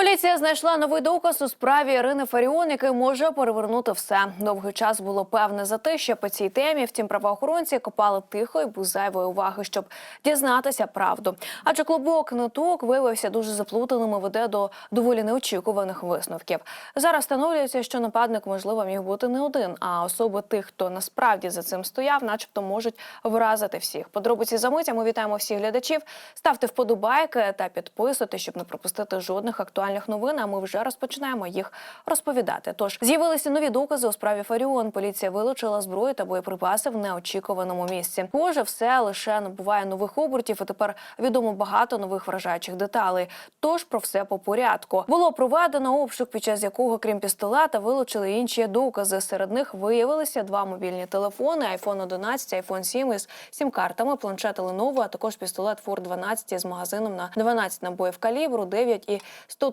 Поліція знайшла новий доказ у справі Ірини Фаріон, який може перевернути все. Довгий час було певне затища по цій темі. Втім, правоохоронці копали тихо і без зайвої уваги, щоб дізнатися правду. Адже клубок ниток виявився дуже заплутаним і веде до доволі неочікуваних висновків. Зараз встановлюється, що нападник можливо міг бути не один, а особи тих, хто насправді за цим стояв, начебто можуть вразити всіх. Подробиці за мить. а Ми вітаємо всіх глядачів. Ставте вподобайки та підписуйтесь, щоб не пропустити жодних актуальних новин. А ми вже розпочинаємо їх розповідати. Тож з'явилися нові докази у справі Фаріон. Поліція вилучила зброю та боєприпаси в неочікуваному місці. Боже, все лише набуває нових обертів, і тепер відомо багато нових вражаючих деталей. Тож про все по порядку було проведено обшук, під час якого, крім пістолета, вилучили інші докази. Серед них виявилися два мобільні телефони: iPhone 11, iPhone 7 із сім-картами, планшет Lenovo, а також пістолет Ford 12 з магазином на 12 набоїв калібру, 9 і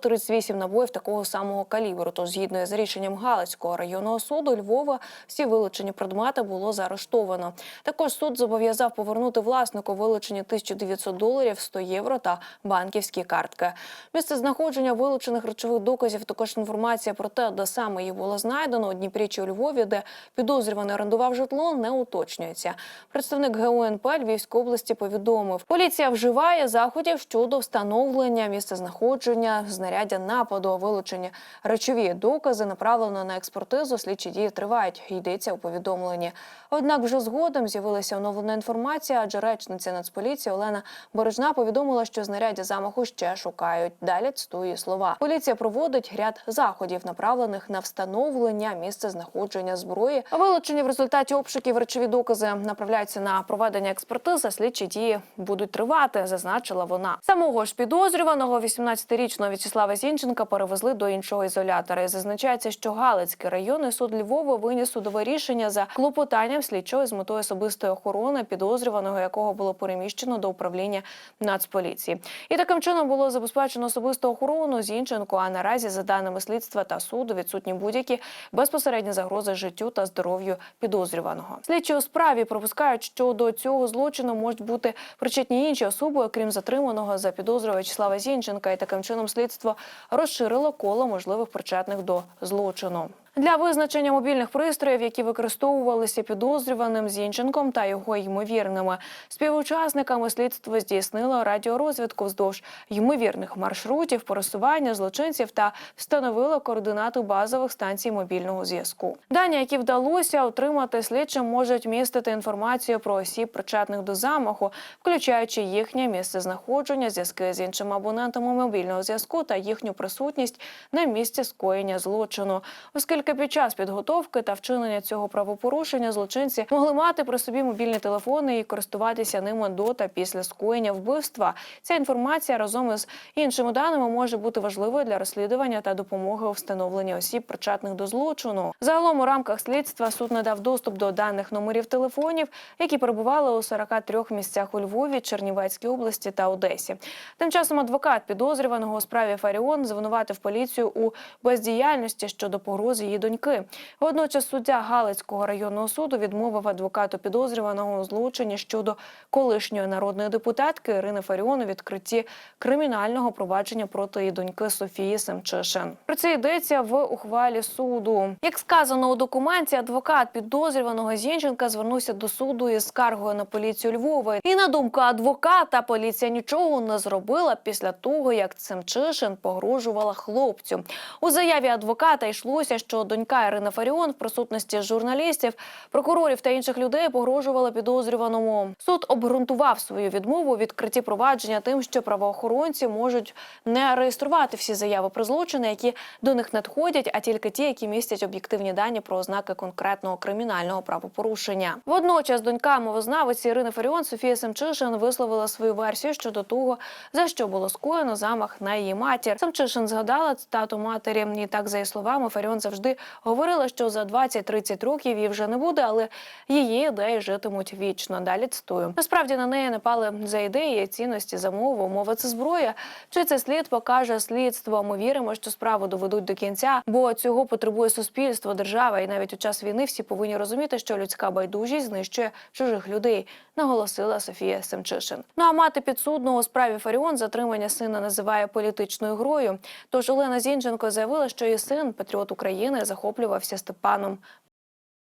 138 набоїв такого самого калібру. Тож, згідно з рішенням Галицького районного суду Львова, всі вилучені предмети було заарештовано. Також суд зобов'язав повернути власнику вилучені 1900 доларів, 100 євро та банківські картки. Місце знаходження вилучених речових доказів. Також інформація про те, де саме їх було знайдено у Дніпрі чи у Львові, де підозрюваний орендував житло, не уточнюється. Представник ГУНП Львівської області повідомив, поліція вживає заходів щодо встановлення місця знаходження знаряддя нападу, вилучені речові докази направлено на експертизу. Слідчі дії тривають. Йдеться у повідомленні. Однак вже згодом з'явилася оновлена інформація, адже речниця Нацполіції Олена Бережна повідомила, що знаряддя замаху ще шукають. Далі цитую слова. Поліція проводить ряд заходів, направлених на встановлення місця знаходження зброї. Вилучені в результаті обшуків речові докази направляються на проведення експертизи. Слідчі дії будуть тривати, зазначила вона. Самого ж підозрюваного 18-річного В'ячеслава Зінченка перевезли до іншого ізолятора. І зазначається, що Галицький районний суд Львова виніс судове рішення за клопотанням слідчого з метою особистої охорони підозрюваного, якого було переміщено до управління Нацполіції. І таким чином було забезпечено особисту охорону Зінченку. А наразі, за даними слідства та суду, відсутні будь-які безпосередні загрози життю та здоров'ю підозрюваного. Слідчі у справі пропускають, що до цього злочину можуть бути причетні інші особи, окрім затриманого за підозрою Вячеслава Зінченка. І таким чином слідство розширило коло можливих причетних до злочину. Для визначення мобільних пристроїв, які використовувалися підозрюваним Зінченком та його ймовірними співучасниками, слідство здійснило радіорозвідку вздовж ймовірних маршрутів пересування злочинців та встановило координати базових станцій мобільного зв'язку. Дані, які вдалося отримати слідчим, можуть містити інформацію про осіб, причетних до замаху, включаючи їхнє місце знаходження, зв'язки з іншими абонентами мобільного зв'язку та їхню присутність на місці скоєння злочину, оскільки під час підготовки та вчинення цього правопорушення злочинці могли мати при собі мобільні телефони і користуватися ними до та після скоєння вбивства. Ця інформація разом із іншими даними може бути важливою для розслідування та допомоги у встановленні осіб, причетних до злочину. Загалом у рамках слідства суд надав доступ до даних номерів телефонів, які перебували у 43 місцях у Львові, Чернівецькій області та Одесі. Тим часом адвокат підозрюваного у справі Фаріон звинуватив поліцію у бездіяльності щодо погрози її доньки. Водночас суддя Галицького районного суду відмовив адвокату підозрюваного у злочині щодо колишньої народної депутатки Ірини Фаріон відкритті кримінального провадження проти її доньки Софії Семчишин. Про це йдеться в ухвалі суду. Як сказано у документі, адвокат підозрюваного Зінченка звернувся до суду із скаргою на поліцію Львова. І на думку адвоката, поліція нічого не зробила після того, як Семчишин погрожувала хлопцю. У заяві адвоката йшлося, що донька Ірина Фаріон в присутності журналістів, прокурорів та інших людей погрожувала підозрюваному. Суд обґрунтував свою відмову у відкритті провадження тим, що правоохоронці можуть не реєструвати всі заяви про злочини, які до них надходять, а тільки ті, які містять об'єктивні дані про ознаки конкретного кримінального правопорушення. Водночас донька мовознавиці Ірини Фаріон Софія Семчишин висловила свою версію щодо того, за що було скоєно замах на її матір. Семчишин згадала цитату матері. І так, за її словами, Фаріон завжди завжди говорила, що за 20-30 років її вже не буде, але її ідеї житимуть вічно. Далі цитую. Насправді на неї напали за ідеї, цінності, за мову. Мова це зброя. Чи це слід покаже слідство? Ми віримо, що справу доведуть до кінця, бо цього потребує суспільство, держава. І навіть у час війни всі повинні розуміти, що людська байдужість знищує чужих людей, наголосила Софія Семчишин. Ну а мати підсудного у справі Фаріон затримання сина називає політичною грою. Тож Олена Зінченко заявила, що її син, патріот України, захоплювався Степаном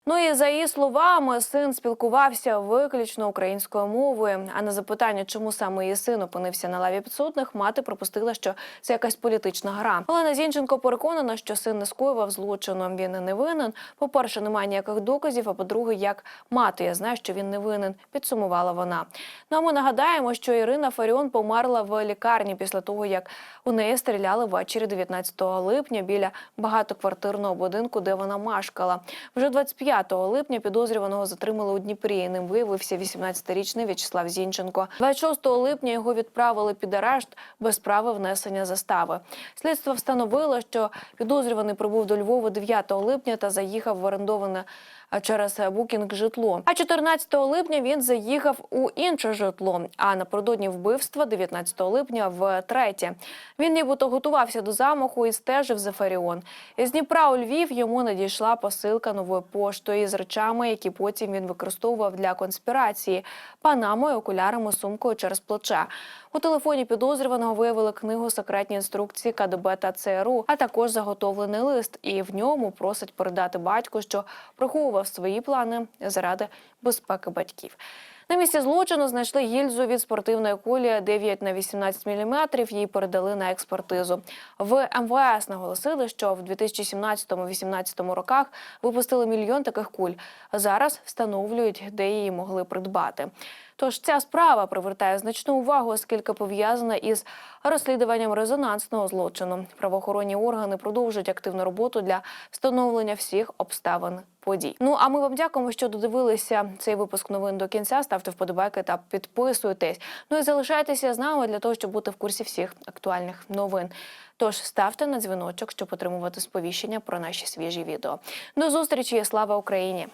Ну і за її словами, син спілкувався виключно українською мовою. А на запитання, чому саме її син опинився на лаві підсудних, мати припустила, що це якась політична гра. Олена Зінченко переконана, що син не скоював злочину. Він не винен. По-перше, немає ніяких доказів. А по-друге, як мати, я знаю, що він не винен. Підсумувала вона. Ну а ми нагадаємо, що Ірина Фаріон померла в лікарні після того, як у неї стріляли ввечері 19 липня біля багатоквартирного будинку, де вона мешкала. Вже 25 липня підозрюваного затримали у Дніпрі. Ним виявився 18-річний В'ячеслав Зінченко. 26 липня його відправили під арешт без права внесення застави. Слідство встановило, що підозрюваний прибув до Львова 9 липня та заїхав в орендоване через букінг житло. А 14 липня він заїхав у інше житло. А напередодні вбивства, 19 липня, в третє. Він нібито готувався до замаху і стежив за Фаріон. Із Дніпра у Львів йому надійшла посилка новою поштою з речами, які потім він використовував для конспірації, панамою, окулярами, сумкою через плече. У телефоні підозрюваного виявили книгу секретні інструкції КДБ та ЦРУ, а також заготовлений лист. І в ньому просить передати батьку, що приховував свої плани заради безпеки батьків. На місці злочину знайшли гільзу від спортивної кулі 9 на 18 мм, Її передали на експертизу. В МВС наголосили, що в 2017-2018 роках випустили мільйон таких куль. Зараз встановлюють, де її могли придбати. Тож ця справа привертає значну увагу, оскільки пов'язана із розслідуванням резонансного злочину. Правоохоронні органи продовжують активну роботу для встановлення всіх обставин подій. Ну а ми вам дякуємо, що додивилися цей випуск новин до кінця. Ставте вподобайки та підписуйтесь. Ну і залишайтеся з нами для того, щоб бути в курсі всіх актуальних новин. Тож ставте на дзвіночок, щоб отримувати сповіщення про наші свіжі відео. До зустрічі! Слава Україні!